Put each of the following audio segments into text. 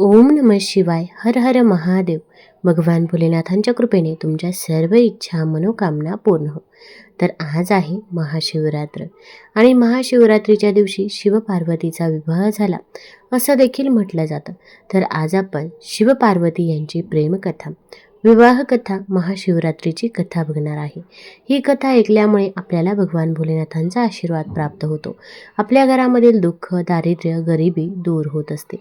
ओम नम शिवाय हर हर महादेव. भगवान भोलेनाथांच्या कृपेने तुमच्या सर्व इच्छा मनोकामना पूर्ण हो. तर आज आहे महाशिवरात्र. आणि महाशिवरात्रीच्या दिवशी शिवपार्वतीचा विवाह झाला असं देखील म्हटलं जातं. तर आज आपण शिवपार्वती यांची प्रेमकथा विवाह कथा महाशिवरात्रीची कथा बघणार आहे. ही कथा ऐकल्यामुळे आपल्याला भगवान भोलेनाथांचा आशीर्वाद प्राप्त होतो. आपल्या घरामधील दुःख दारिद्र्य गरिबी दूर होत असते.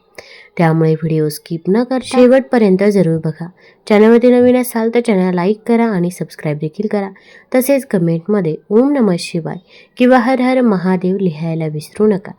त्यामुळे व्हिडिओ स्किप न करता शेवटपर्यंत जरूर बघा. चॅनलवरती नवीन असाल तर चॅनल लाईक करा आणि सबस्क्राईब देखील करा. तसेच कमेंटमध्ये ओम नमः शिवाय किंवा हर हर महादेव लिहायला विसरू नका.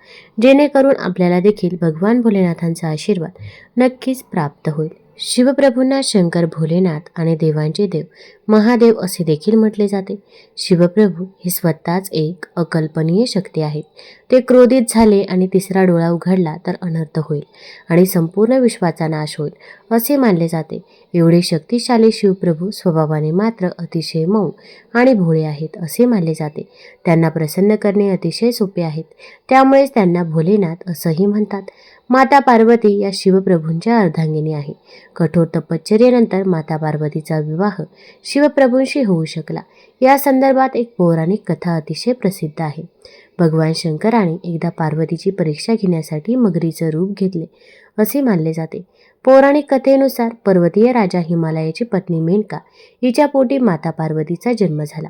जेणेकरून आपल्याला देखील भगवान भोलेनाथांचा आशीर्वाद नक्कीच प्राप्त होईल. शिवप्रभूंना शंकर भोलेनाथ आणि देवांचे देव महादेव असे देखील म्हटले जाते. शिवप्रभू हे स्वतःच एक अकल्पनीय शक्ती आहेत. ते क्रोधित झाले आणि तिसरा डोळा उघडला तर अनर्थ होईल आणि संपूर्ण विश्वाचा नाश होईल असे मानले जाते. एवढे शक्तिशाली शिवप्रभू स्वभावाने मात्र अतिशय मऊ आणि भोळे आहेत असे मानले जाते. त्यांना प्रसन्न करणे अतिशय सोपे आहेत. त्यामुळेच त्यांना भोलेनाथ असंही म्हणतात. माता पार्वती या शिवप्रभूंच्या अर्धांगिनी आहे. कठोर तपश्चर्येनंतर माता पार्वतीचा विवाह शिवप्रभूंशी होऊ शकला. या संदर्भात एक पौराणिक कथा अतिशय प्रसिद्ध आहे. भगवान शंकराने एकदा पार्वतीची परीक्षा घेण्यासाठी मगरीचं रूप घेतले असे मानले जाते. पौराणिक कथेनुसार पर्वतीय राजा हिमालयाची पत्नी मेनका हिच्या पोटी माता पार्वतीचा जन्म झाला.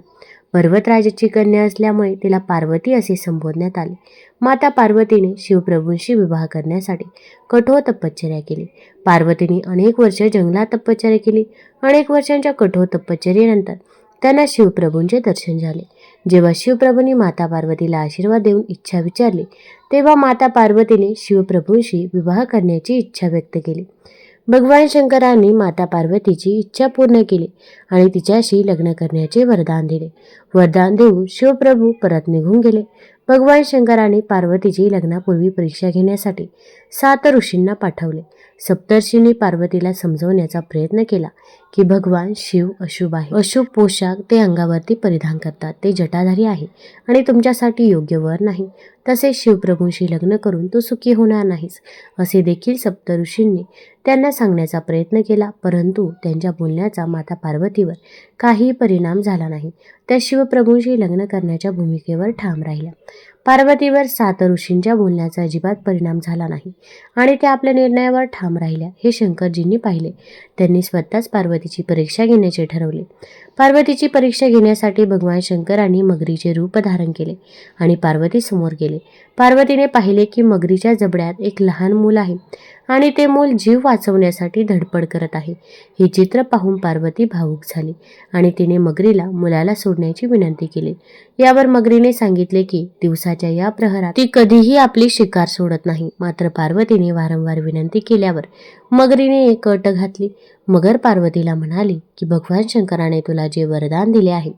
पर्वतराजाची कन्या असल्यामुळे तिला पार्वती असे संबोधण्यात आले. माता पार्वतीने शिवप्रभूंशी विवाह करण्यासाठी कठोर तपश्चर्या केली. पार्वतीने अनेक वर्ष जंगलात तपश्चर्या केली. अनेक वर्षांच्या कठोर तपश्चर्येनंतर त्यांना शिवप्रभूंचे दर्शन झाले. जेव्हा शिवप्रभूंनी माता पार्वतीला आशीर्वाद देऊन इच्छा विचारली तेव्हा माता पार्वतीने शिवप्रभूंशी विवाह करण्याची इच्छा व्यक्त केली. भगवान शंकरांनी माता पार्वतीची इच्छा पूर्ण केली आणि तिच्याशी लग्न करण्याचे वरदान दिले. वरदान देऊन शिवप्रभू परत निघून गेले. भगवान शंकराने पार्वतीची लग्नापूर्वी परीक्षा घेण्यासाठी सात ऋषींना पाठवले. सप्तर्षींनी पार्वतीला समजवण्याचा प्रयत्न केला. की भगवान शिव अशुभ आहे. अशुभ पोशाख ते अंगावरती परिधान करतात. ते जटाधारी आहे आणि तुमच्यासाठी योग्य वर नाही. तसेच शिवप्रभूंशी लग्न करून तू सुखी होणार नाहीस असे देखील सप्तऋषींनी त्यांना सांगण्याचा प्रयत्न केला. परंतु त्यांच्या बोलण्याचा माता पार्वतीवर काही परिणाम झाला नाही. त्या शिवप्रभूंशी लग्न करण्याच्या भूमिकेवर ठाम राहिल्या. पार्वतीवर सात ऋषींच्या बोलण्याचा अजिबात परिणाम झाला नाही आणि त्या आपल्या निर्णयावर ठाम राहिल्या हे शंकरजींनी पाहिले. त्यांनी स्वतःच पार्वती पार्वतीची परीक्षा घेण्याचे ठरवले. पार्वतीची परीक्षा घेण्यासाठी भगवान शंकरांनी मगरीचे रूप धारण केले आणि पार्वती समोर गेले. पार्वतीने पाहिले की मगरीच्या जबड्यात एक लहान मूल आहे आणि ते मूल जीव वाचवण्यासाठी धडपड करत आहे. हे चित्र पाहून पार्वती भावूक झाली आणि तिने मगरीला मुलाला सोडण्याची विनंती केली. यावर मगरीने सांगितले की दिवसाच्या या प्रहरात ती कधीही आपली शिकार सोडत नाही. मात्र पार्वतीने वारंवार विनंती केल्यावर मगरीने एक अट घातली. मगर पार्वतीला म्हणाली की भगवान शंकराने तुला जे वरदान दिले आहे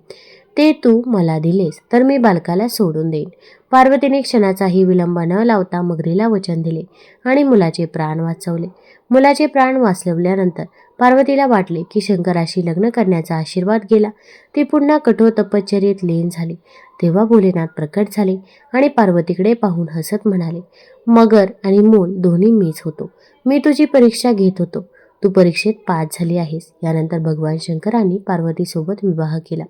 ते तू मला दिलेस तर मी बालकाला सोडून देईन. पार्वतीने क्षणाचाही विलंब न लावता मगरीला वचन दिले आणि मुलाचे प्राण वाचवले. मुलाचे प्राण वाचवल्यानंतर पार्वतीला वाटले की शंकराशी लग्न करण्याचा आशीर्वाद गेला. ती पुन्हा कठोर तपश्चर्येत लीन झाली. तेव्हा भोलेनाथ प्रकट झाले आणि पार्वतीकडे पाहून हसत म्हणाले मगर आणि मूल दोन्ही मीच होतो. मी तुझी परीक्षा घेत होतो. तू परीक्षेत पास झाली आहेस. यानंतर भगवान शंकरांनी पार्वतीसोबत विवाह केला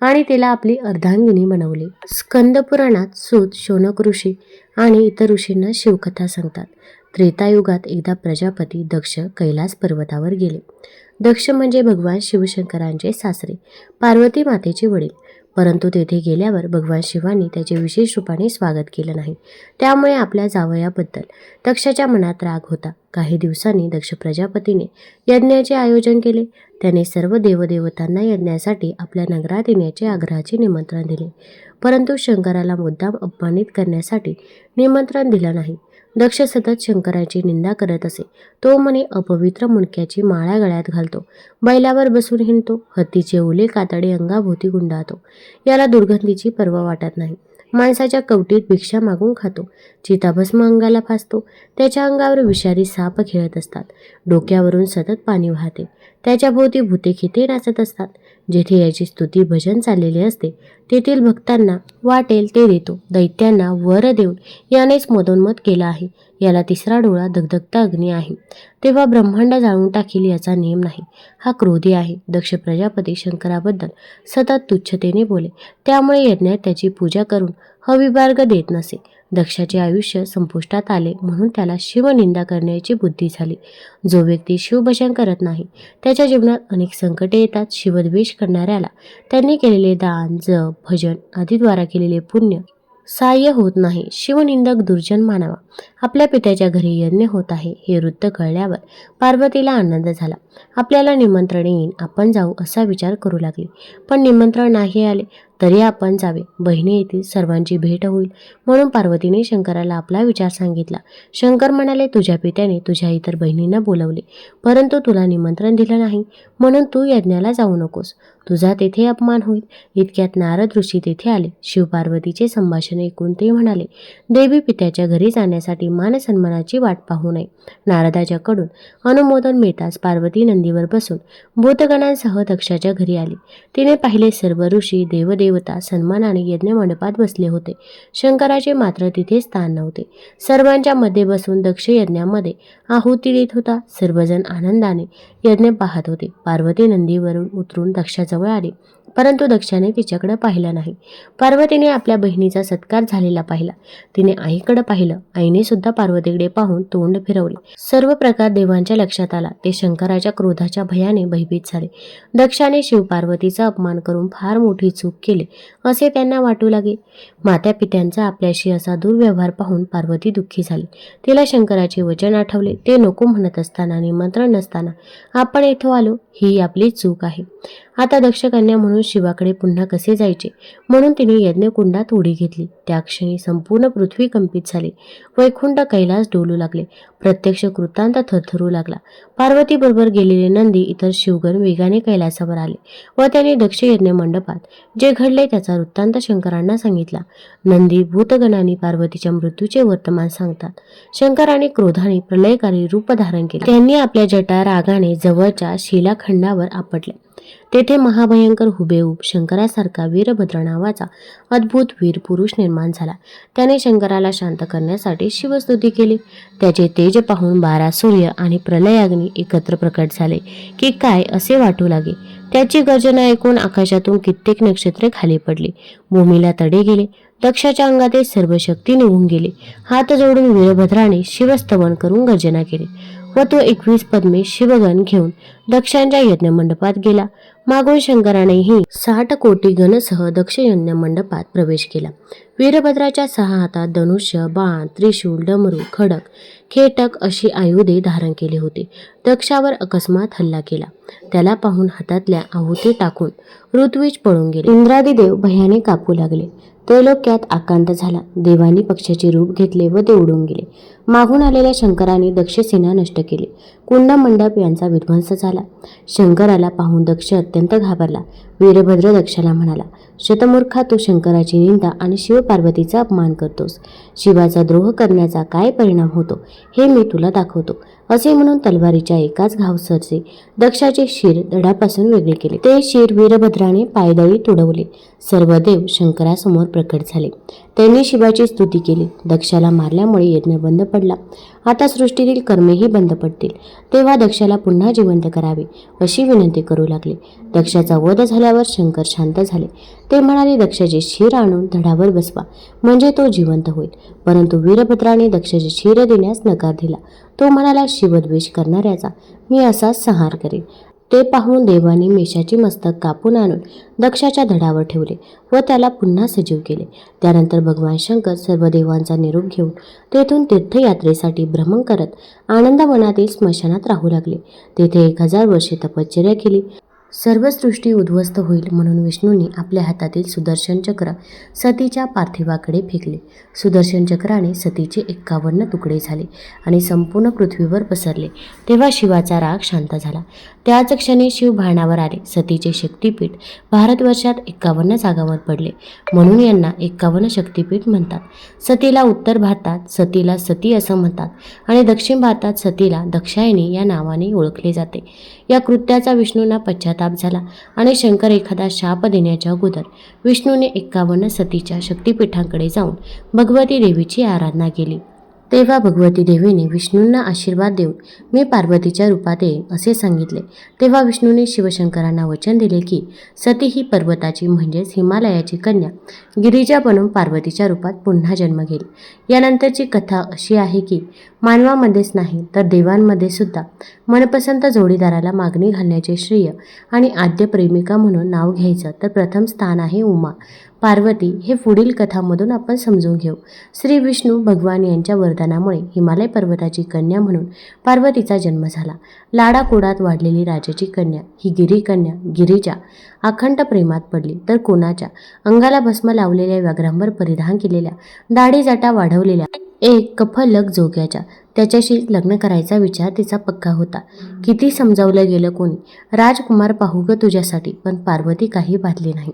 आणि तिला आपली अर्धांगिनी बनवले. स्कंद पुराणात सूत शौनक ऋषी आणि इतर ऋषींना शिवकथा सांगतात. त्रेतायुगात एकदा प्रजापती दक्ष कैलास पर्वतावर गेले. दक्ष म्हणजे भगवान शिवशंकरांचे सासरे पार्वती मातेचे वडील. परंतु तेथे गेल्यावर भगवान शिवांनी त्याचे विशेष रूपाने स्वागत केलं नाही. त्यामुळे आपल्या जावयाबद्दल दक्षाच्या मनात राग होता. काही दिवसांनी दक्ष प्रजापतीने यज्ञाचे आयोजन केले. त्याने सर्व देवदेवतांना यज्ञासाठी आपल्या नगरात येण्याचे आग्रहाचे निमंत्रण दिले. परंतु शंकराला मुद्दाम अपमानित करण्यासाठी निमंत्रण दिलं नाही. दक्ष सतत शंकराची निंदा करत असे. तो म्हणे अपवित्र मुंडक्याची माळा गळ्यात घालतो. बैलावर बसून हिंडतो. हत्तीचे ओले कातडे अंगाभोवती गुंडाळतो. याला दुर्गंधीची पर्वा वाटत नाही. माणसाच्या कवटीत भिक्षा मागून खातो. चिताभस्म अंगाला फासतो. त्याच्या अंगावर विषारी साप खेळत असतात. डोक्यावरून सतत पाणी वाहते. त्याच्या भोवती भूते खिते नाचत असतात. जेथे याची स्तुती भजन चाललेले असते तेथील भक्तांना वाटेल ते देतो. दैत्यांना वर देऊन यानेच मदोन्मत केला आहे. याला तिसरा डोळा धगधगता अग्नी आहे. तेव्हा ब्रह्मांड जाळून टाकील याचा नियम नाही. हा क्रोधी आहे. दक्ष प्रजापती शंकराबद्दल सतत तुच्छतेने बोले. त्यामुळे यज्ञात त्याची पूजा करून हविबार्ग देत नसे. दक्षाचे आयुष्य संपुष्टात आले म्हणून त्याला शिवनिंदा करण्याची बुद्धी झाली. जो व्यक्ती शिवभजन करत नाही त्याच्या जीवनात अनेक संकटे येतात शिवद्वेष करणाऱ्याला. त्यांनी केलेले दान जप भजन आदीद्वारा केलेले पुण्य सहाय्य होत नाही. शिवनिंदक दुर्जन मानावा. आपल्या पित्याच्या घरी यज्ञ होत आहे हे वृत्त कळल्यावर पार्वतीला आनंद झाला. आपल्याला निमंत्रण येईन आपण जाऊ असा विचार करू लागली. पण निमंत्रण नाही आले. तरी आपण जावे. बहिणी येतील सर्वांची भेट होईल. म्हणून पार्वतीने शंकराला आपला विचार सांगितला. शंकर म्हणाले तुझ्या पित्याने तुझ्या इतर बहिणींना बोलवले. परंतु तुला निमंत्रण दिलं नाही. म्हणून तू यज्ञाला जाऊ नकोस. तुझा तेथे अपमान होईल. इतक्यात नारद ऋषी तेथे आले. शिवपार्वतीचे संभाषण ऐकून ते म्हणाले देवी पित्याच्या घरी जाण्यासाठी मानसन्मानाची वाट पाहू नये. नारदाच्याकडून अनुमोदन मिळताच पार्वती नंदीवर बसून भूतगणांसह दक्षाच्या घरी आली. तिने पाहिले सर्व ऋषी देवदेव देवता सन्मानाने यज्ञ मंडपात बसले होते. शंकराचे मात्र तिथे स्थान नव्हते. सर्वांच्या मध्ये बसून दक्ष यज्ञामध्ये आहुती देत होता. सर्वजण आनंदाने यज्ञ पाहत होते. पार्वती नंदीवरून उतरून दक्षाजवळ आले. परंतु दक्षाने तिच्याकडे पाहिलं नाही. पार्वतीने आपल्या बहिणीचा सत्कार झालेला पाहिला. तिने आईकडे पाहिलं. आईने सुद्धा पार्वतीकडे पाहून तोंड फिरवले. सर्व प्रकार देवांच्या लक्षात आला. ते शंकराच्या क्रोधाच्या भयाने भयभीत झाले. दक्षाने शिवपार्वतीचा अपमान करून फार मोठी चूक केली असे त्यांना वाटू लागे. मात्या पित्यांचा आपल्याशी असा दुर्व्यवहार पाहून पार्वती दुःखी झाली. तिला शंकराचे वचन आठवले. ते नको म्हणत असताना निमंत्रण नसताना आपण येथे आलो. ही आपली चूक आहे. आता दक्षकन्या म्हणून शिवाकडे पुन्हा कसे जायचे? म्हणून तिने यज्ञकुंडात उडी घेतली. त्या क्षणी संपूर्ण पृथ्वी कंपित झाली. वैकुंठ कैलास डोलू लागले. प्रत्यक्ष कृतांत थरथरू लागला. पार्वतीबरोबर गेलेले नंदी इतर शिवगण वेगाने कैलासावर आले व त्याने दक्ष यज्ञ मंडपात जे घडले त्याचा वृत्तांत शंकरांना सांगितला. नंदी भूतगणांनी पार्वतीच्या मृत्यूचे वर्तमान सांगतात. शंकराने क्रोधाने प्रलयकारी रूप धारण केले. त्यांनी आपल्या जटा रागाने जवळच्या खंडावर आपटले. तेथे महाभयंकर हुबेहूब शंकरासारखा वीरभद्र नावाचा अद्भुत वीर पुरुष निर्माण झाला. त्याने शंकराला शांत करण्यासाठी शिवस्तुती केली. त्याचे तेज पाहून बारा सूर्य आणि प्रलयाग्नी एकत्र प्रकट झाले की काय असे वाटू लागे? त्याची गर्जना ऐकून आकाशातून कित्येक नक्षत्रे खाली पडली. भूमीला तडे गेले. दक्षाच्या अंगातील सर्व शक्ती निघून गेली. हात जोडून वीरभद्राने शिवस्तवन करून गर्जना केली. व तो एकवीस पद्मे शिवगण घेऊन दक्षांच्या यज्ञ मंडपात गेला. मागून शंकरानेही साठ कोटी गणसह दक्ष यज्ञ मंडपात प्रवेश केला. वीरभद्राच्या सहा हातात धनुष्य बाण त्रिशूल डमरू खडक खेटक अशी आयुधे धारण केली होती. दक्षावर अकस्मात हल्ला केला. त्याला पाहून हातातल्या आहुती टाकून ऋत्विज पळून गेले. इंद्रादी देव भयाने कापू लागले. त्रैलोक्यात आकांत झाला. देवानी पक्षाचे रूप घेतले व ते उडून गेले. मागून आलेल्या शंकराने दक्षसेना नष्ट केली. कुंड मंडप यांचा विध्वंस झाला. शंकराला पाहून दक्ष अत्यंत घाबरला. वीरभद्र दक्षाला म्हणाला शतमूर्खा तू शंकराची निंदा आणि शिवपार्वतीचा अपमान करतोस. शिवाचा द्रोह करण्याचा काय परिणाम होतो हे मी तुला दाखवतो असे म्हणून तलवारीच्या एकाच घावसरचे दक्षाचे शिर दडापासून वेगळे केले. ते शिर वीरभद्राने पायदळी तुडवले. सर्व देव शंकरासमोर प्रकट झाले. त्यांनी शिवाची स्तुती केली. दक्षाला मारल्यामुळे यज्ञ बंद पडला. आता सृष्टीतील कर्मेही बंद पडतील. तेव्हा दक्षाला पुन्हा जिवंत करावे अशी विनंती करू लागले. दक्षाचा वध झाल्यावर शंकर शांत झाले. ते म्हणाले दक्षाचे शिर आणून धडावर बसवा म्हणजे तो जिवंत होईल. परंतु वीरभद्राने दक्षाचे शिर देण्यास नकार दिला. तो म्हणाला शिवद्वेष करणाऱ्याचा मी असाच संहार करेन. ते पाहून देवाने मेषाचे मस्तक कापून आणून दक्षाच्या धडावर ठेवले व त्याला पुन्हा सजीव केले. त्यानंतर भगवान शंकर सर्व देवांचा निरोप घेऊन तेथून तीर्थयात्रेसाठी भ्रमण करत आनंदवनातील स्मशानात राहू लागले. तेथे एक हजार वर्षे तपश्चर्या केली. सर्व सृष्टी उद्ध्वस्त होईल म्हणून विष्णूंनी आपल्या हातातील सुदर्शन चक्र सतीच्या पार्थिवाकडे फेकले. सुदर्शन चक्राने सतीचे एक्कावन्न तुकडे झाले आणि संपूर्ण पृथ्वीवर पसरले. तेव्हा शिवाचा राग शांत झाला. त्याच क्षणी शिव भाणावर आले. सतीचे शक्तीपीठ भारतवर्षात एक्कावन्न जागावर पडले. म्हणून यांना एक्कावन्न शक्तीपीठ म्हणतात. सतीला उत्तर भारतात सतीला सती असं म्हणतात आणि दक्षिण भारतात सतीला दक्षायनी या नावाने ओळखले जाते. या कृत्याचा विष्णूंना पश्चाताप झाला आणि शंकर एखादा शाप देण्याच्या अगोदर विष्णूने एक्कावन्न सतीच्या शक्तिपीठांकडे जाऊन भगवती देवीची आराधना केली. तेव्हा भगवती देवीने विष्णूंना आशीर्वाद देऊन मी पार्वतीच्या रूपात येईन असे सांगितले. तेव्हा विष्णूने शिवशंकरांना वचन दिले की सती ही पर्वताची म्हणजेच हिमालयाची कन्या गिरिजा बनून पार्वतीच्या रूपात पुन्हा जन्म घेईल. यानंतरची कथा अशी आहे की मानवामध्येच नाही तर देवांमध्ये सुद्धा मनपसंत जोडीदाराला मागणी घालण्याचे श्रेय आणि आद्य प्रेमिका म्हणून नाव घ्यायचं तर प्रथम स्थान आहे उमा. पार्वती हे पुढील कथामधून आपण समजून घेऊ. श्री विष्णू भगवान यांच्या वरदानामुळे हिमालय पर्वताची कन्या म्हणून पार्वतीचा जन्म झाला. लाडाकोडात वाढलेली राजाची कन्या ही गिरी कन्या अखंड प्रेमात पडली. तर कोणाच्या? अंगाला भस्म लावलेल्या व्याघ्रांवर परिधान केलेल्या दाढी जाटा वाढवलेल्या एक कफलक जोग्याच्या त्याच्याशी लग्न करायचा विचार तिचा पक्का होता. किती समजावलं गेलं कोणी. राजकुमार पाहू ग तुझ्यासाठी पण पार्वती काही बाधली नाही.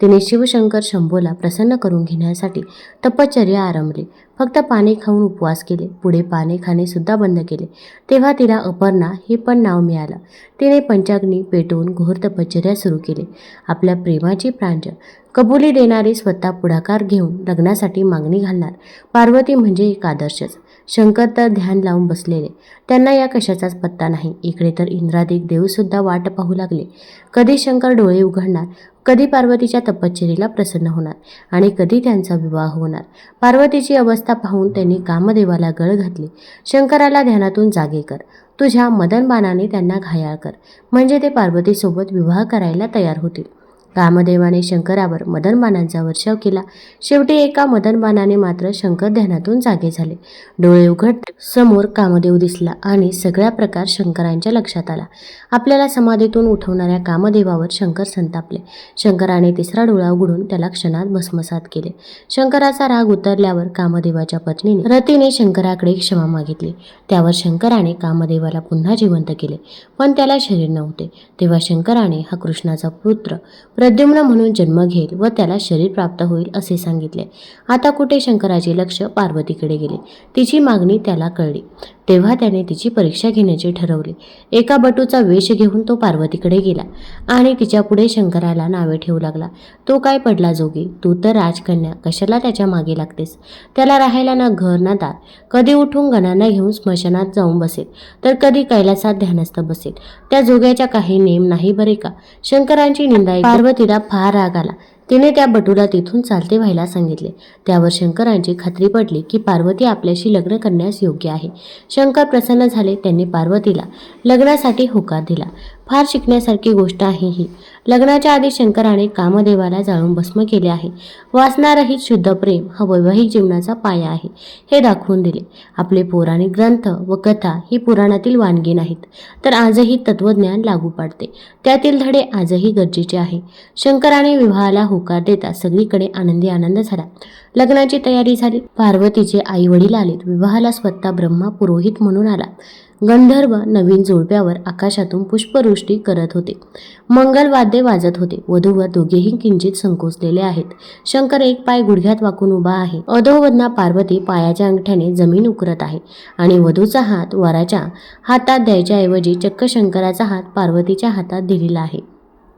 तिने शिवशंकर शंभूला प्रसन्न करून घेण्यासाठी तपश्चर्या आरंभली. फक्त पाने खाऊन उपवास केले. पुढे पाने खाणे सुद्धा बंद केले. तेव्हा तिला अपर्णा हे पण नाव मिळालं. तिने पंचाग्नी पेटवून घोर तपश्चर्या सुरू केली. आपल्या प्रेमाची प्रांजळ. कबुली देणारे स्वतः पुढाकार घेऊन लग्नासाठी मागणी घालणार. पार्वती म्हणजे एक आदर्शच. शंकर तर ध्यान लावून बसलेले. त्यांना या कशाचाच पत्ता नाही. इकडे तर इंद्रादिक देवसुद्धा वाट पाहू लागले. कधी शंकर डोळे उघडणार? कधी पार्वतीच्या तपश्चरीला प्रसन्न होणार? आणि कधी त्यांचा विवाह होणार? पार्वतीची अवस्था पाहून त्यांनी कामदेवाला गळ घातली. शंकराला ध्यानातून जागे कर. तुझ्या मदनबाणाने त्यांना घायाळ कर. म्हणजे ते पार्वतीसोबत विवाह करायला तयार होतील. कामदेवाने शंकरावर मदनबाणांचा वर्षाव केला. शेवटी एका मदनबाणाने मात्र शंकर ध्यानातून जागे झाले. डोळे उघड समोर कामदेव दिसला आणि सगळा प्रकार शंकरांच्या लक्षात आला. आपल्याला समाधीतून उठवणाऱ्या कामदेवावर शंकर संतापले. शंकराने तिसरा डोळा उघडून त्याला क्षणात भस्मसात केले. शंकराचा राग उतरल्यावर कामदेवाच्या पत्नीने रतीने शंकराकडे क्षमा मागितली. त्यावर शंकराने कामदेवाला पुन्हा जिवंत केले पण त्याला शरीर नव्हते. तेव्हा शंकराने हा कृष्णाचा पुत्र प्रद्युम्न म्हणून जन्म घेईल व त्याला शरीर प्राप्त होईल असे सांगितले. आता कुठे शंकराचे लक्ष पार्वतीकडे गेले. तिची मागणी त्याला कळली. तेव्हा त्याने तिची परीक्षा घेण्याचे ठरवले. एका बटूचा वेश घेऊन तो पार्वतीकडे गेला आणि तिच्यापुढे शंकराला नावे ठेवू लागला. तो काय पडला जोगी? तू तर राजकन्या. कशाला त्याच्यामागे लागतेस? त्याला राहायला ना घर ना दार. कधी उठून गणांना घेऊन स्मशानात जाऊन बसेल. तर कधी कैलासात ध्यानस्थ बसेल. त्या जोग्याच्या काही नेम नाही बरे का? शंकरांची निंदा पार्वतीला फार राग आला. तिने त्या बटूला तिथून चालते व्हायला सांगितले. त्यावर शंकरांची खात्री पडली की पार्वती आपल्याशी लग्न करण्यास योग्य आहे. शंकर प्रसन्न झाले त्यांनी पार्वतीला लग्नासाठी होकार दिला. फार शिकण्यासारखी गोष्ट आहे ही. लग्नाच्या आधी शंकराने कामदेवाला जाळून भस्म केले आहे. वाचणारही शुद्ध प्रेम हा वैवाहिक जीवनाचा पाया आहे हे दाखवून दिले. आपले पौराणिक ग्रंथ व कथा ही पुराणातील वानगी नाहीत तर आजही तत्वज्ञान लागू पडते. त्यातील धडे आजही गरजेचे आहे. शंकराने विवाहाला होकार देता सगळीकडे आनंदी आनंद झाला. लग्नाची तयारी झाली पार्वतीचे आई वडील आलेत विवाहाला स्वतः ब्रह्मा पुरोहित म्हणून आला. गंधर्व नवीन जोडप्यावर आकाशातून पुष्पवृष्टी करत होते. मंगलवाद्ये वाजत होते. वधूवर दोघेही किंचित संकोचलेले आहेत. शंकर एक पाय गुडघ्यात वाकून उभा आहे. अधोवदना पार्वती पायाच्या अंगठ्याने जमीन उकरत आहे आणि वधूचा हात वराच्या हातात द्यायच्याऐवजी चक्क शंकराचा हात पार्वतीच्या हातात दिलेला आहे.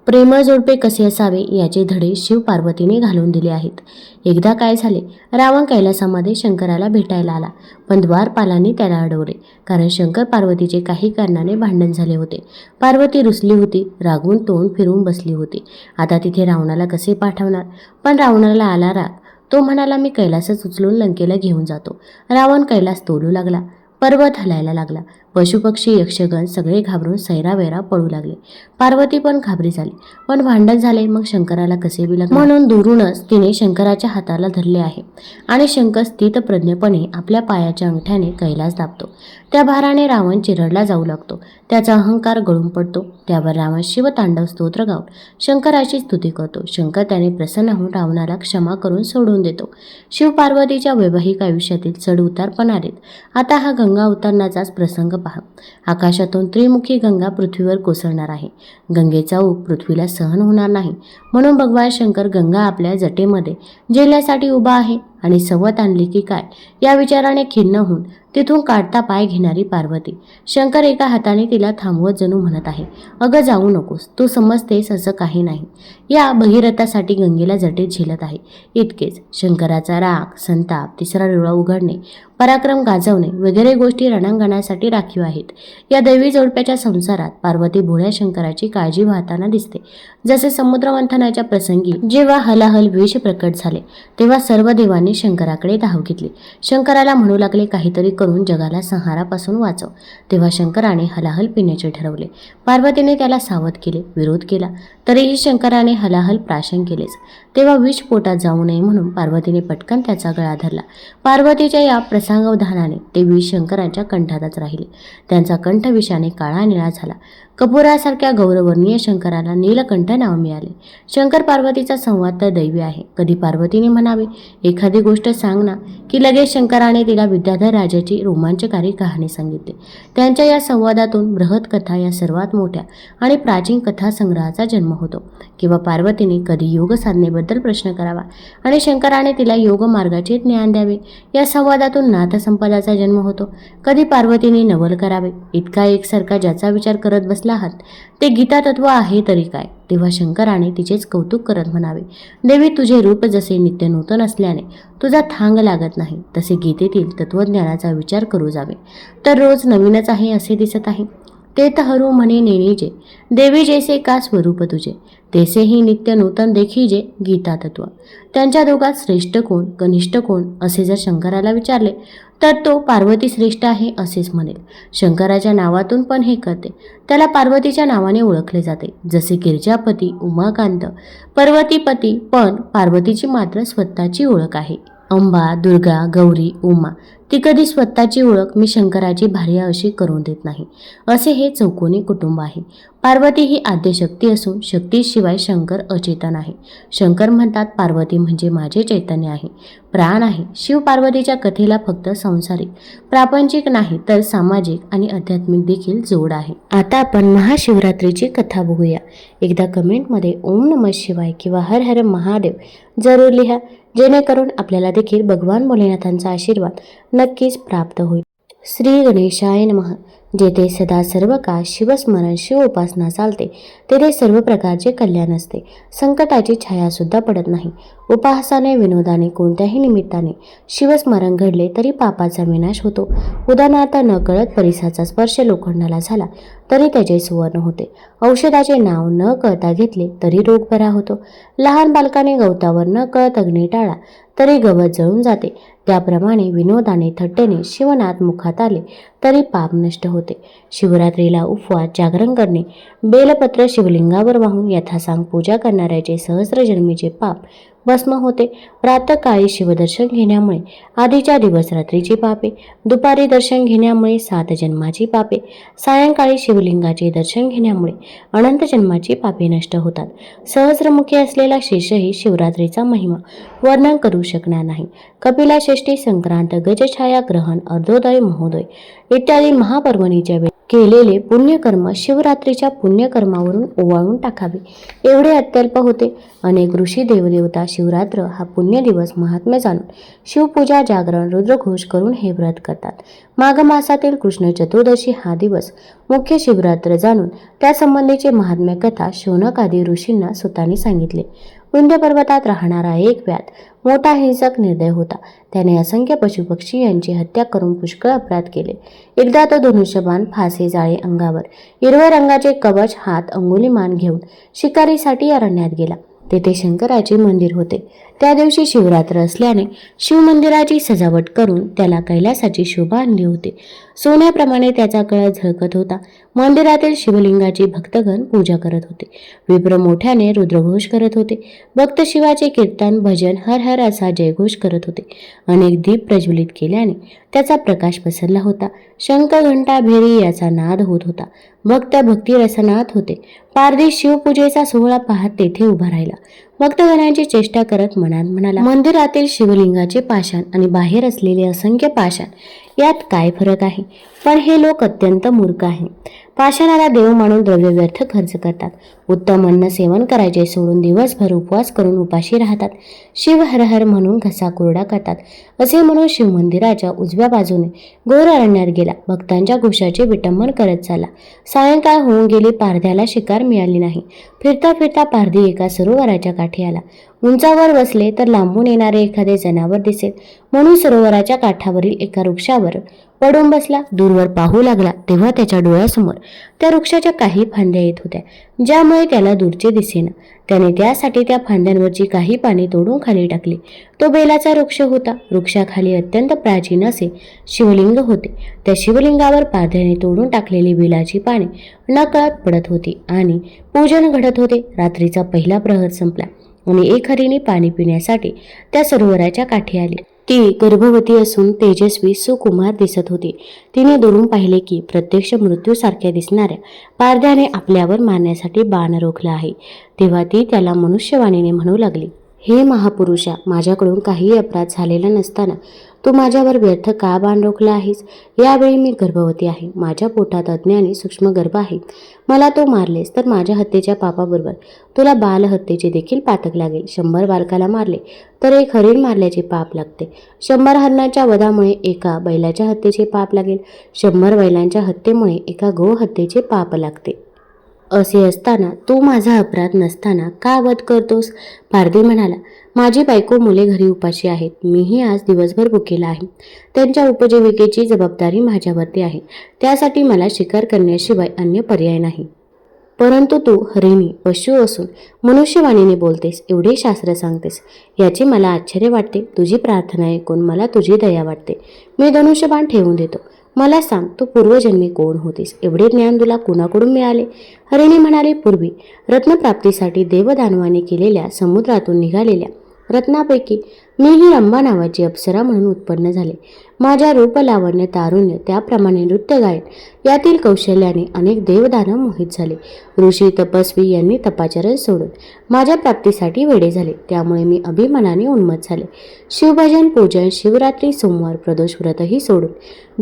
प्रेमळ जोडपे कसे असावे याचे धडे शिव पार्वतीने घालून दिले आहेत. एकदा काय झाले रावण कैलासामध्ये शंकराला भेटायला आला. पण द्वारपालांनी त्याला अडवले कारण शंकर पार्वतीचे काही कारणाने भांडण झाले होते. पार्वती रुसली होती रागवून तोंड फिरून बसली होती. आता तिथे रावणाला कसे पाठवणार? पण रावणाला आला राग. तो म्हणाला मी कैलासच उचलून लंकेला घेऊन जातो. रावण कैलास तोलू लागला पर्वत हलायला लागला. पशुपक्षी यक्षगण सगळे घाबरून सैरावैरा पळू लागले. पार्वती पण घाबरी झाली. पण भांडण झाले मग शंकराला कसे बिलग म्हणून दुरूनच तिने शंकराच्या हाताला धरले आहे. आणि शंकर स्थितप्रज्ञपणे आपल्या पायाच्या अंगठ्याने कैलास दाबतो. त्या भाराने रावण चिरडला जाऊ लागतो. त्याचा अहंकार गळून पडतो. त्यावर रावण शिवतांडव स्तोत्र गाऊन शंकराची स्तुती करतो. शंकर त्याने प्रसन्न होऊन रावणाला क्षमा करून सोडून देतो. शिव पार्वतीच्या वैवाहिक आयुष्यातील चढ उतार पण आलेत आता हा गंगा उतरण्याचाच प्रसंग पहा. आकाशातून त्रिमुखी गंगा पृथ्वीवर कोसळणार आहे. गंगेचा ऊप पृथ्वीला सहन होणार नाही. म्हणून भगवान शंकर गंगा आपल्या जटेमध्ये जेल्यासाठी उभा आहे. आणि सवत आणली की काय? या विचाराने खिन्न होऊन तिथून काढता पाय घेणारी पार्वती. शंकर एका हाताने तिला थांबवत जणू म्हणत आहे अगं जाऊ नकोस. तू समजतेस असं काही नाही. या भगीरथासाठी गंगेला जटेत झेलत आहे. इतकेच. शंकराचा राग संताप तिसरा डोळा उघडणे पराक्रम गाजवणे वगैरे गोष्टी रणांगणासाठी राखीव आहेत. या दैवी जोडप्याच्या संसारात पार्वती भोळ्या शंकराची काळजी वाहताना दिसते. जसे समुद्रमंथनाच्या प्रसंगी जेव्हा हलाहल विष प्रकट झाले तेव्हा सर्व देवांनी शंकराकडे धाव घेतली. शंकराला म्हणू लागले काहीतरी करून जगाला संहारापासून वाचव. तेव्हा शंकराने हलाहल पिण्याचे ठरवले. पार्वतीने त्याला सावध केले विरोध केला. तरीही शंकराने हलाहल प्राशन केलेच. तेव्हा विष पोटात जाऊ नये म्हणून पार्वतीने पटकन त्याचा गळा धरला. पार्वतीच्या या प्रसंगावधानाने ते विष शंकराच्या कंठातच राहिले. त्यांचा कंठ विषाने काळा निळा झाला. कपुरासारख्या गौरवर्णीय शंकराला नीलकंठ नाव मिळाले. शंकर पार्वतीचा संवाद तर दैवी आहे. कधी पार्वतीने म्हणावे एखादी गोष्ट सांग ना की लगेच शंकराने तिला विद्याधर राजाची रोमांचकारी कहाणी सांगितली. त्यांच्या या संवादातून बृहत कथा या सर्वात मोठ्या आणि प्राचीन कथा संग्रहाचा जन्म होतो. किंवा पार्वतीने कधी योग साधनेबद्दल प्रश्न करावा. आणि शंकराने तिला योग मार्गाचे ज्ञान द्यावे. या संवादातून नाथसंपदाचा जन्म होतो. कधी पार्वतीने नवल करावे. इतका एकसारखा ज्याचा विचार करत बसला आहात ते गीता तत्व आहे तरी काय? तेव्हा शंकराने तिचेच कौतुक करत म्हणावे देवी तुझे रूप जसे नित्य नूतन असल्याने तुझा थांग लागत नाही तसे गीतेतील तत्वज्ञानाचा विचार करू जावे. तर रोज नवीनच आहे असे दिसत आहे. ते तहरू म्हणे नेणीजे देवी जैसे का स्वरूप तुझे तेसेही नित्य नूतन देखीजे गीता तत्व त्यांच्या दोघात श्रेष्ठ कोण कनिष्ठ कोण असे जर शंकराला विचारले तर तो पार्वती श्रेष्ठ आहे असेच म्हणेल शंकराच्या नावातून पण हे करते त्याला पार्वतीच्या नावाने ओळखले जाते जसे गिरजापती उमाकांत पर्वतीपती पण पार्वतीची मात्र स्वतःची ओळख आहे अंबा दुर्गा गौरी उमा ती कधी स्वतःची ओळख मी शंकराची भार्या अशी करून देत नाही. असे हे चौकोनी कुटुंब आहे. पार्वती ही आद्यशक्ती असून शक्तीशिवाय शंकर अचेतन आहे. शंकर म्हणतात पार्वती म्हणजे माझे चैतन्य आहे. प्राण आहे. शिव पार्वतीच्या कथेला फक्त संसारिक प्रापंचिक नाही तर सामाजिक आणि आध्यात्मिक देखील जोड आहे. आता आपण महाशिवरात्रीची कथा बघूया. एकदा कमेंटमध्ये ओम नम शिवाय किंवा हर हर महादेव जरूर लिहा. जेणेकरून आपल्याला देखील भगवान भोलेनाथांचा आशीर्वाद नक्कीच प्राप्त होईल. श्री गणेशाय नमः. जेथे सदा सर्व काळ शिवस्मरण शिव उपासना चालते तेथे सर्व प्रकारचे कल्याण असते. संकटाची छायासुद्धा पडत नाही. उपहासाने विनोदाने कोणत्याही निमित्ताने शिवस्मरण घडले तरी पापाचा विनाश होतो. उदाहरणार्थ न कळत परिसाचा स्पर्श लोखंडाला झाला. तरी त्याचे सुवर्ण होते. औषधाचे नाव न कळता घेतले तरी रोग बरा होतो. लहान बालकाने गवतावर न कळत अग्नी टाळा तरी गवत जळून जाते. त्याप्रमाणे विनोदाने थट्टेने शिवनाथ मुखात आले तरी पाप नष्ट होते. शिवरात्रीला उपवास जागरण करणे बेलपत्र शिवलिंगावर वाहून यथासांग पूजा करणाऱ्याचे सहस्रजन्मीचे पाप भस्म होते. प्रातकाळी शिवदर्शन घेण्यामुळे आधीच्या दिवस रात्रीची पापे दुपारी दर्शन घेण्यामुळे सात जन्माची पापे सायंकाळी शिवलिंगाचे दर्शन घेण्यामुळे अनंत जन्माची पापे नष्ट होतात. सहस्रमुखी असलेला शेषही शिवरात्रीचा महिमा वर्णन करू शकणार नाही. कपिला षष्ठी संक्रांत गजछाया ग्रहण अर्धोदय महोदय इत्यादी महापर्वणीच्या वेळी केलेले पुण्यकर्म शिवरात्रीच्या पुण्यकर्मावरून ओवाळून टाकावे. एवढे अत्यल्प होते. अनेक ऋषी देवदेवता शिवरात्र हा पुण्य दिवस महात्म्य जाणून शिवपूजा जागरण रुद्रघोष करून हे व्रत करतात. माघ मासातील कृष्ण चतुर्दशी हा दिवस मुख्य शिवरात्र जाणून त्यासंबंधीचे महात्म्य कथा शौनक आदी ऋषींना सुतांनी सांगितले. विंध्य पर्वतात राहणारा एक व्यात मोठा हिंसक निर्दय होता. त्याने असंख्य पशुपक्षी यांची हत्या करून पुष्कळ अपराध केले. एकदा तो धनुष्यबाण फासे जाळे अंगावर हिरव्या रंगाचे कवच हात अंगुलीमान घेऊन शिकारीसाठी अरण्यात गेला. तेथे शंकराचे मंदिर होते. त्या दिवशी शिवरात्र असल्याने शिवमंदिराची सजावट करून त्याला कैलासाची शोभा आणली होती. सोन्याप्रमाणे त्याचा कळा झळकत होता. मंदिरातील शिवलिंगाची भक्तगण पूजा करत होते. विप्र मोठ्याने रुद्रघोष करत होते. भक्त शिवाचे कीर्तन भजन हर हर असा जयघोष करत होते. अनेक दीप प्रज्वलित केल्याने त्याचा प्रकाश पसरला होता. शंख घंटा भेरी याचा नाद होत होता. भक्त भक्ती रसनात होते. पारधी शिवपूजेचा सोहळा पाहत तेथे उभा राहिला. भक्तगणांची चेष्टा करत मनात म्हणाला मंदिरातील शिवलिंगाचे पाषाण आणि बाहेर असलेले असंख्य पाषाण यात काय फरक आहे? पण हे लोक अत्यंत मूर्ख आहे. पाषाणाला देव मानून द्रव्य व्यर्थ खर्च करतात. उत्तम अन्न सेवन करायचे सोडून दिवसभर उपवास करून उपाशी राहतात. शिव हर हर म्हणून घसा कोरडा करतात. असे म्हणून शिवमंदिराच्या उजव्या बाजूने गोर अरण्यात गेला. भक्तांच्या घोषाचे विटंबन करत चालला. सायंकाळ होऊन गेली पारध्याला शिकार मिळाली नाही. फिरता फिरता पारधी एका सरोवराच्या काठी आला. उंचावर बसले तर लांबून येणारे एखादे जनावर दिसेल. म्हणून सरोवराच्या काठावरील एका वृक्षावर पडून बसला दूरवर पाहू लागला तेव्हा त्याच्या डोळ्यासमोर त्या वृक्षाच्या काही फांद्या येत होत्या ज्यामुळे त्याला दूरचे दिसेना. त्याने त्यासाठी त्या फांद्यांवरची काही पाने तोडून खाली टाकली. तो बेलाचा वृक्ष होता. वृक्षाखाली अत्यंत प्राचीन असे शिवलिंग होते. त्या शिवलिंगावर पारध्याने तोडून टाकलेली बेलाची पाने नकळत पडत होती आणि पूजन घडत होते. रात्रीचा पहिला प्रहर संपला आणि एक हरिणी पाणी पिण्यासाठी त्या सरोवराच्या काठी आली. ती गर्भवती असून तेजस्वी सुकुमार दिसत होती. तिने दुरून पाहिले की प्रत्यक्ष मृत्यूसारख्या दिसणाऱ्या पारध्याने आपल्यावर मारण्यासाठी बाण रोखला आहे. तेव्हा ती त्याला मनुष्यवाणीने म्हणू लागली हे महापुरुषा माझ्याकडून काही अपराध झालेला नसताना तू माझ्यावर व्यर्थ का बाण रोखला आहेस? यावेळी मी गर्भवती आहे. माझ्या पोटात अज्ञानी सूक्ष्म गर्भ आहे. मला तो मारलेस तर माझ्या हत्येच्या पापाबरोबर तुला बालहत्येचे देखील पातक लागेल. शंभर बालकाला मारले तर एक हरिण मारल्याचे पाप लागते. शंभर हरणाच्या वधामुळे एका बैलाच्या हत्येचे पाप लागेल. शंभर बैलांच्या हत्येमुळे एका गो हत्येचे पाप लागते. असे असताना तू माझा अपराध नसताना का वध करतोस? पारधी म्हणाला माझी बायको मुले घरी उपाशी आहेत. मीही आज दिवसभर भुकेला आहे. त्यांच्या उपजीविकेची जबाबदारी माझ्यावरती आहे. त्यासाठी मला शिकार करण्याशिवाय अन्य पर्याय नाही. परंतु तू हरिणी पशु असून मनुष्यवाणीने बोलतेस एवढे शास्त्र सांगतेस. याचे मला आश्चर्य वाटते. तुझी प्रार्थना ऐकून मला तुझी दया वाटते. मी धनुष्यबाण ठेवून देतो. मला सांग तू पूर्वजन्मी कोण होतीस? एवढे ज्ञान तुला कुणाकडून मिळाले? हरिणी म्हणाले पूर्वी रत्नप्राप्तीसाठी देवदानवाने केलेल्या समुद्रातून निघालेल्या रत्नापैकी मी ही रंबा नावाची अप्सरा म्हणून उत्पन्न झाले. माझ्या रूपलावण्य तारुण्य त्याप्रमाणे नृत्य गायन यातील कौशल्याने अनेक देवदानव मोहित झाले. ऋषी तपस्वी यांनी तपाचरण सोडून माझ्या प्राप्तीसाठी वेडे झाले. त्यामुळे मी अभिमानाने उन्मत झाले. शिवभजन पूजन शिवरात्री सोमवार प्रदोष व्रतही सोडून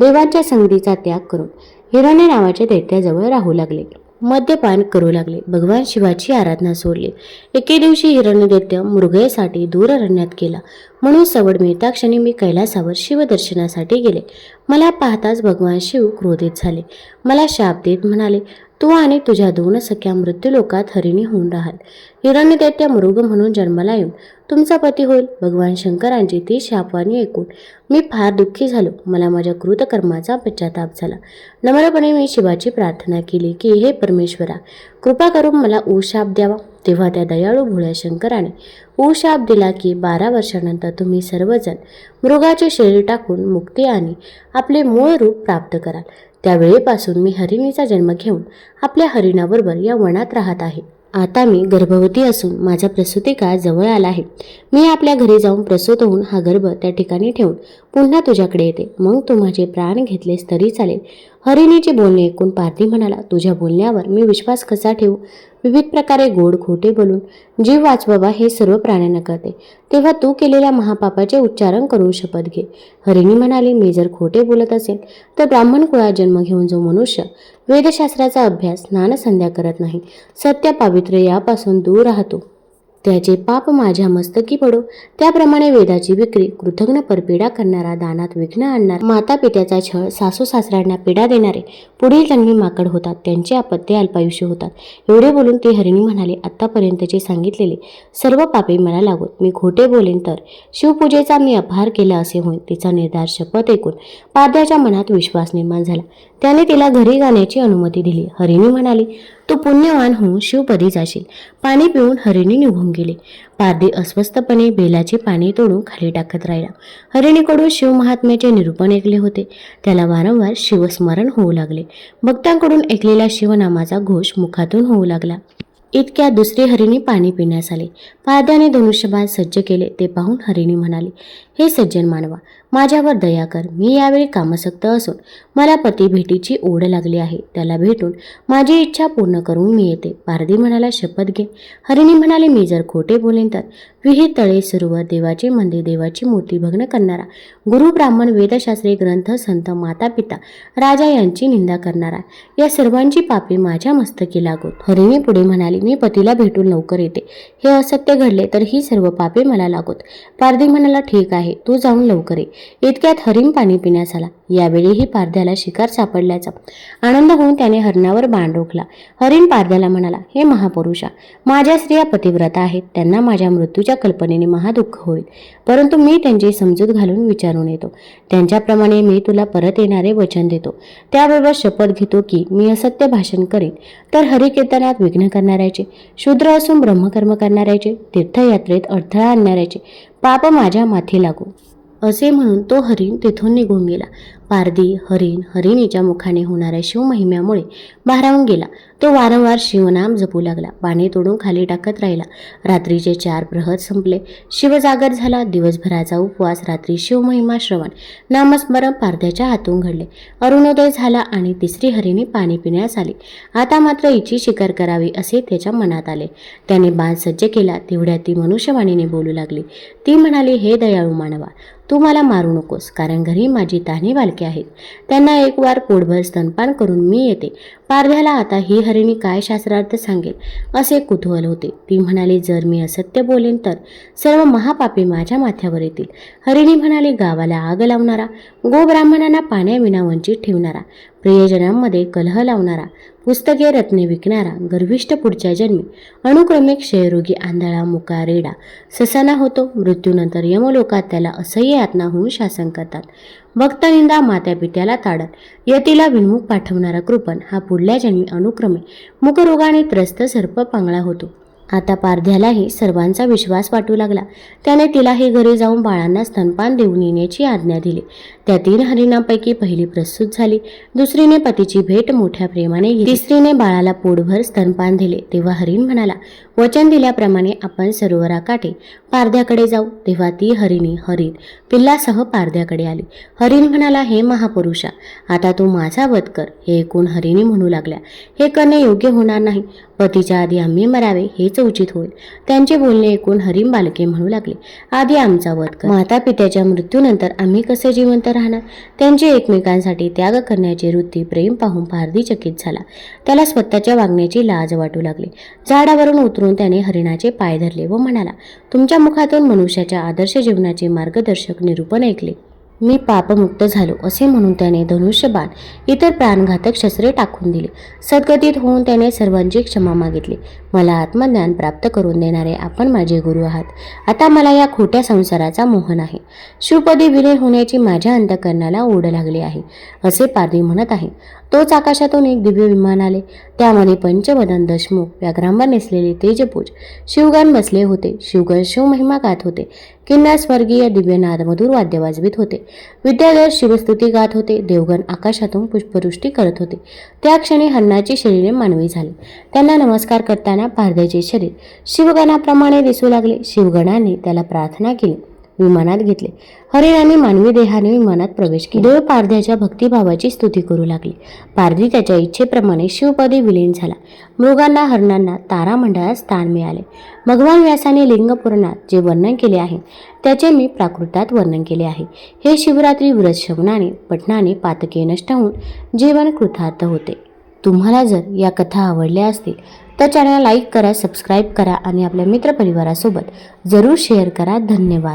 देवांच्या संगतीचा त्याग करून हिरण्य नावाच्या दैत्याजवळ राहू लागले. मद्यपान करू लागले. भगवान शिवाची आराधना सोडली. एके दिवशी हिरण्यदैत्य मृगयेसाठी दूर अरण्यात गेला. म्हणून सवड मिळता क्षणी मी कैलासावर शिवदर्शनासाठी गेले. मला पाहताच भगवान शिव क्रोधित झाले. मला शाप देत म्हणाले तू आणि तुझ्या दोन सख्या मृत्यूलोकात हरिणी होऊन राहाल हिरण्यदैत्य मृग म्हणून जन्माला येऊन तुमचा पती होईल. भगवान शंकरांची ती शापवाणी ऐकून मी फार दुःखी झालो. मला माझ्या कृतकर्माचा पश्चाताप झाला. नम्रपणे मी शिवाची प्रार्थना केली की हे परमेश्वरा कृपा करून मला ऊशाप द्यावा. तेव्हा त्या दयाळू भोळ्या शंकराने ऊशाप दिला की बारा वर्षानंतर तुम्ही सर्वजण मृगाचे शरीर टाकून मुक्ती आणि आपले मूळ रूप प्राप्त कराल. त्यावेळेपासून मी हरिणीचा जन्म घेऊन आपल्या हरिणाबरोबर या वनात राहत आहे. आता मी गर्भवती असून माझा प्रसूती काळ जवळ आला आहे. मी आपल्या घरी जाऊन प्रसूत होऊन हा गर्भ त्या ठिकाणी ठेवून पुन्हा तुझ्याकडे येते. मग तू माझे प्राण घेतलेस तरी चालेल. हरिणीचे बोलणे ऐकून पार्थी म्हणाला तुझ्या बोलण्यावर मी विश्वास कसा ठेवू? विविध प्रकारे गोड खोटे बोलून जीव वाचवावा हे सर्व प्राण्यांना कळते. तेव्हा तू केलेल्या महापापाचे उच्चारण करून शपथ घे. हरिणी म्हणाली मी जर खोटे बोलत असेल तर ब्राह्मण कुळात जन्म घेऊन जो मनुष्य वेदशास्त्राचा अभ्यास स्नानसंध्या करत नाही सत्य पावित्र्य यापासून दूर राहतो. त्याचे पाप माझ्या मस्तकी पडो. त्याप्रमाणे वेदाची विक्री कृतज्ञ परपीडा करणारा दानात विघ्न आणणार माता पित्याचा छळ सासू सासऱ्यांना पीडा देणारे पुढील जन्मी माकड होतात त्यांचे अपत्य अल्पायुष्य होतात. एवढे बोलून ती हरिणी म्हणाले आत्तापर्यंतचे सांगितलेले सर्व पापे मला लागोत मी खोटे बोलेन तर? शिवपूजेचा मी अपहार केला असे होईल तिचा निर्धार शपथ ऐकून पाद्याच्या मनात विश्वास निर्माण झाला. त्याने तिला घरी जाण्याची अनुमती दिली. हरिणी म्हणाली तू पुण्यवान होऊन शिवपदी जाशील. पाणी पिऊन हरिणी निघून गेले. पारधी अस्वस्थपणे बेलाचे पाणी तोडून खाली टाकत राहिला. हरिणीकडून शिव महात्म्याचे निरूपण ऐकले होते. त्याला वारंवार शिवस्मरण होऊ लागले. भक्तांकडून ऐकलेला शिवनामाचा घोष मुखातून होऊ लागला. इतक्या दुसरी हरिणी पाणी पिण्यास आले. पारध्याने धनुष्यबाण सज्ज केले ते पाहून हरिणी म्हणाली हे सज्जन मानवा माझ्यावर दया कर मी यावेळी कामसक्त असून मला पती भेटीची ओढ लागली आहे. त्याला भेटून माझी इच्छा पूर्ण करून मी येते. पारधी म्हणाला शपथ घे. हरिणी म्हणाले मी जर खोटे बोलेन तर? विहीर तळे सरोवर देवाचे मंदिर देवाची मूर्ती भग्न करणारा गुरु ब्राह्मण वेदशास्त्री ग्रंथ संत माता पिता राजा यांची निंदा करणारा या सर्वांची पापे माझ्या मस्तकी लागोत हरिणी पुढे म्हणाली मी पतीला भेटून लवकर येते. हे असत्य घडले तर ही सर्व पापे मला लागोत पारधी म्हणाला ठीक आहे तू जाऊन लवकर ये. इतक्यात हरिण पाणी पिण्यास आला. यावेळीही पारध्याला शिकार सापडल्याचा. आनंद होऊन त्याने हरणावर बाण रोखला. हरिण पारध्याला म्हणाला हे महापुरुषा माझ्या स्त्रिया पतिव्रता आहेत. त्यांना माझ्या मृत्यूच्या कल्पनेने महादुःख होईल. परंतु मी त्यांची समजूत घालून विचारून येतो. त्यांच्याप्रमाणे मी तुला परत येणारे वचन देतो. त्याबरोबर शपथ घेतो की मी असत्य भाषण करेन. तर हरिकीर्तनात विघ्न करणाऱ्याचे शूद्र असून ब्रह्मकर्म करणाऱ्याचे तीर्थयात्रेत अडथळा आणणाऱ्याचे पाप माझ्या माथी लागू. असे म्हणून तो हरिण तेथून निघून गेला. पारधी हरिण हरिणीच्या मुखाने होणाऱ्या शिवमहिम्यामुळे भारावून गेला. तो वारंवार शिवनाम जपू लागला. पाणी तोडून खाली टाकत राहिला. रात्रीचे चार प्रहर संपले. शिवजागर झाला. दिवसभराचा उपवास रात्री शिवमहिमा श्रवण. नामस्मरण पारध्याच्या हातून घडले. अरुणोदय झाला आणि तिसरी हरिणी पाणी पिण्यास आली. आता मात्र हिची शिकार करावी असे त्याच्या मनात आले. त्याने बाण सज्ज केला. तेवढ्या ती मनुष्यवाणीने बोलू लागली. ती म्हणाली हे दयाळू मानवा तू मला मारू नकोस कारण घरी माझी तान्ही बालके आहेत. त्यांना एक वार पोटभर स्तनपान करून मी येते. पारध्याला आता ही हरिणी काय शास्त्रार्थ सांगेल? असे कुतूहल होते. ती म्हणाली जर मी असत्य बोलेन तर? सर्व महापापी माझ्या माथ्यावर येतील. हरिणी म्हणाली गावाला आग लावणारा गोब्राह्मणांना पाण्याविना वंचित ठेवणारा. प्रियजनांमध्ये कलह लावणारा पुस्तके रत्ने विकणारा गर्विष्ट पुढच्या जन्मी अनुक्रमे क्षयरोगी आंधळा मुका रेडा ससाना होतो मृत्यूनंतर यमलोकात त्याला असह्य यातना होऊन शासन करतात. भक्तनिंदा मात्या पित्याला ताडत यतीला विमुख पाठवणारा कृपण हा पुढल्या जन्मी अनुक्रमे मुखरोगाने त्रस्त सर्प पांगळा होतो. आता पारध्यालाही सर्वांचा विश्वास वाटू लागला. त्याने तिलाही घरी जाऊन बाळांना स्तनपान देऊन येण्याची आज्ञा दिली. त्या तीन हरिणांपैकी पहिली प्रस्तुत झाली. दुसरीने पतीची भेट मोठ्या प्रेमाने घेतली. तिसरीने बाळाला पोटभर स्तनपान दिले. तेव्हा हरिण म्हणाला वचन दिल्याप्रमाणे आपण सरोवराकाठी पारध्याकडे जाऊ. तेव्हा ती हरिणी हरिण पिल्लासह पारध्याकडे आली. हरिण म्हणाला हे महापुरुषा आता तू माझा वध कर. हे ऐकून हरिणी म्हणू लागल्या हे करणे योग्य होणार नाही. पतीच्या आधी आम्ही मरावे हेच उचित होईल. त्यांचे बोलणे ऐकून हरिम बालके म्हणू लागले आधी आमचा वध कर. माता पित्याच्या मृत्यूनंतर आम्ही कसे जिवंत राहणार त्यांची एकमेकांसाठी त्याग करण्याची वृत्ती प्रेम पाहून पारधी चकित झाला. त्याला स्वतःच्या वागण्याची लाज वाटू लागली. झाडावरून उतरून त्याने हरिणाचे पाय धरले व म्हणाला तुमच्या मुखातून मनुष्याच्या आदर्श जीवनाचे मार्गदर्शक निरूपण ऐकले. मी पापमुक्त झालो असे म्हणून त्याने धनुष्यबाण इतर प्राणघातक शस्त्रे टाकून दिली. सद्गतीत होऊन त्याने सर्वांची क्षमा मागितली. मला आत्मज्ञान प्राप्त करून देणारे आपण माझे गुरु आहात. आता मला या खोट्या संसाराचा मोह नाही. शिवपदी विलीन होण्याची माझ्या अंतकरणाला ओढ लागली आहे असे पारधी म्हणत आहे. तोच आकाशातून एक दिव्य विमान आले. त्यामध्ये पंचवदन दशमुख व्याघ्रांवर नेसलेले तेजपूज शिवगण बसले होते. शिवगण शिवमहिमा गात होते. किन्नर स्वर्गीय दिव्यनाद मधुर वाद्य वाजवित होते. विद्याधर शिवस्तुती गात होते. देवगण आकाशातून पुष्पवृष्टी करत होते. त्या क्षणी हन्नाची शरीरे मानवी झाली. त्यांना नमस्कार करताना पारध्याचे शरीर शिवगणाप्रमाणे दिसू लागले. शिवगणाने त्याला प्रार्थना केली. विमानात घेतले. हरिणाने मानवी देहाने विमानात प्रवेश केला. देव पारध्याच्या भक्तिभावाची स्तुती करू लागली. पारधी त्याच्या इच्छेप्रमाणे शिवपदी विलीन झाला. मृगांना हरणांना तारामंडळात स्थान मिळाले. भगवान व्यासाने लिंगपुराणात जे वर्णन केले आहे त्याचे मी प्राकृतात वर्णन केले आहे. हे शिवरात्री व्रत श्रवणाने पठणाने पातके नष्ट होऊन जीवन कृतार्थ होते. तुम्हाला जर या कथा आवडल्या असतील तर चॅनल लाईक करा सबस्क्राईब करा आणि आपल्या मित्रपरिवारासोबत जरूर शेअर करा. धन्यवाद.